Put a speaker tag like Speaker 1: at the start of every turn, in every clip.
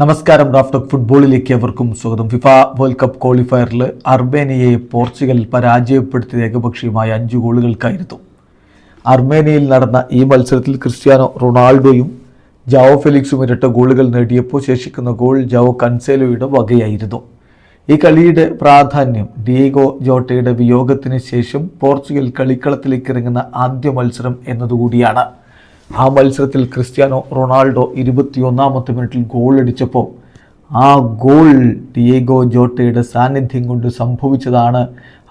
Speaker 1: നമസ്കാരം റാഫ്റ്റോക്ക് ഫുട്ബോളിലേക്ക് അവർക്കും സ്വാഗതം. ഫിഫ വേൾഡ് കപ്പ് ക്വാളിഫയറിൽ അർമേനിയയെ പോർച്ചുഗൽ പരാജയപ്പെടുത്തിയ ഏകപക്ഷീയമായ അഞ്ച് ഗോളുകൾക്കായിരുന്നു. അർമേനിയയിൽ നടന്ന ഈ മത്സരത്തിൽ ക്രിസ്ത്യാനോ റൊണാൾഡോയും ജാവോ ഫെലിക്സും ഇരട്ട ഗോളുകൾ നേടിയപ്പോൾ ശേഷിക്കുന്ന ഗോൾ ജാവോ കൻസേലോയുടെ വകയായിരുന്നു. ഈ കളിയുടെ പ്രാധാന്യം ഡിയേഗോ ജോട്ടയുടെ വിയോഗത്തിന് ശേഷം പോർച്ചുഗൽ കളിക്കളത്തിലേക്ക് ഇറങ്ങുന്ന ആദ്യ മത്സരം എന്നതുകൂടിയാണ്. ആ മത്സരത്തിൽ ക്രിസ്ത്യാനോ റൊണാൾഡോ ഇരുപത്തിയൊന്നാമത്തെ മിനിറ്റിൽ ഗോൾ അടിച്ചപ്പോൾ ആ ഗോൾ ഡിയേഗോ ജോട്ടയുടെ സാന്നിധ്യം കൊണ്ട് സംഭവിച്ചതാണ്.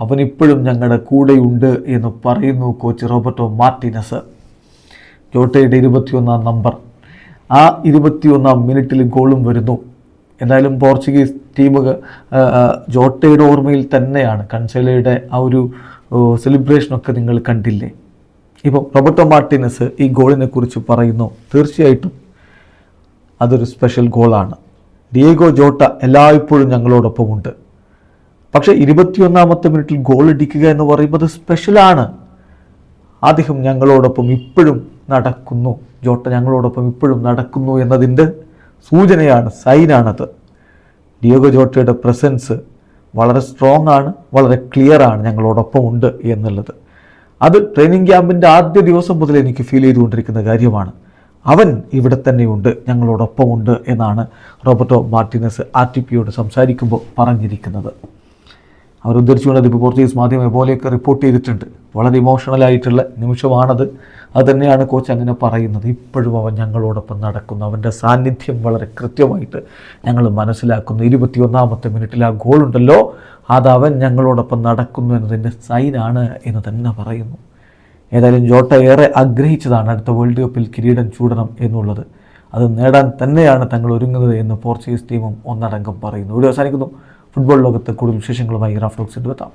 Speaker 1: അവനിപ്പോഴും ഞങ്ങളുടെ കൂടെയുണ്ട് എന്ന് പറയുന്നു കോച്ച് റോബർട്ടോ മാർട്ടിനസ്. ജോട്ടയുടെ ഇരുപത്തിയൊന്നാം നമ്പർ ആ ഇരുപത്തിയൊന്നാം മിനിറ്റിൽ ഗോളും വരുന്നു. എന്തായാലും പോർച്ചുഗീസ് ടീം ജോട്ടയുടെ ഓർമ്മയിൽ തന്നെയാണ് കൺസേലയുടെ ആ ഒരു സെലിബ്രേഷനൊക്കെ നിങ്ങൾ കണ്ടില്ലേ? ഇപ്പോൾ റോബർട്ടോ മാർട്ടിനസ് ഈ ഗോളിനെ കുറിച്ച് പറയുന്നു. തീർച്ചയായിട്ടും അതൊരു സ്പെഷ്യൽ ഗോളാണ് ഡിയേഗോ ജോട്ട എല്ലായ്പ്പോഴും ഞങ്ങളോടൊപ്പമുണ്ട്. പക്ഷേ ഇരുപത്തിയൊന്നാമത്തെ മിനിറ്റിൽ ഗോൾ അടിക്കുക എന്ന് പറയുന്നത് സ്പെഷ്യലാണ് അദ്ദേഹം ഞങ്ങളോടൊപ്പം ഇപ്പോഴും നടക്കുന്നു. ജോട്ട ഞങ്ങളോടൊപ്പം ഇപ്പോഴും നടക്കുന്നു എന്നതിന്റെ സൂചനയാണ് സൈനാണത് ഡിയോഗോ ജോട്ടയുടെ പ്രസൻസ് വളരെ സ്ട്രോങ് ആണ് വളരെ ക്ലിയർ ആണ് ഞങ്ങളോടൊപ്പം ഉണ്ട് എന്നുള്ളത്. അത് ട്രെയിനിങ് ക്യാമ്പിന്റെ ആദ്യ ദിവസം മുതൽ എനിക്ക് ഫീൽ ചെയ്തുകൊണ്ടിരിക്കുന്ന കാര്യമാണ്. അവൻ ഇവിടെ തന്നെയുണ്ട് ഞങ്ങളോടൊപ്പമുണ്ട് എന്നാണ് റോബർട്ടോ മാർട്ടിനസ് ആർ ടി പിയോട് സംസാരിക്കുമ്പോൾ പറഞ്ഞിരിക്കുന്നത്. അവർ ഉദ്ധരിച്ചുകൊണ്ട് ഇപ്പോൾ പോർച്ചുഗീസ് മാധ്യമം പോലെയൊക്കെ റിപ്പോർട്ട് ചെയ്തിട്ടുണ്ട്. വളരെ ഇമോഷണൽ ആയിട്ടുള്ള നിമിഷമാണത്. അത് തന്നെയാണ് കോച്ച് അങ്ങനെ പറയുന്നത്. ഇപ്പോഴും അവൻ ഞങ്ങളോടൊപ്പം നടക്കുന്നു. അവന്റെ സാന്നിധ്യം വളരെ കൃത്യമായിട്ട് ഞങ്ങൾ മനസ്സിലാക്കുന്നു. ഇരുപത്തിയൊന്നാമത്തെ മിനിറ്റിൽ ആ ഗോളുണ്ടല്ലോ അത് അവൻ ഞങ്ങളോടൊപ്പം നടക്കുന്നു എന്നതിന്റെ സൈനാണ് എന്ന് തന്നെ പറയുന്നു. ഏതായാലും ജോട്ട ഏറെ ആഗ്രഹിച്ചതാണ് അടുത്ത വേൾഡ് കപ്പിൽ കിരീടം ചൂടണം എന്നുള്ളത്. അത് നേടാൻ തന്നെയാണ് തങ്ങൾ ഒരുങ്ങുന്നത് എന്ന് പോർച്ചുഗീസ് ടീമും ഒന്നടങ്കം പറയുന്നു. ഇവിടെ അവസാനിക്കുന്നു. ഫുട്ബോൾ ലോകത്ത് കൂടുതൽ വിശേഷങ്ങളുമായി റാഫ്ലോക്സ് എത്താം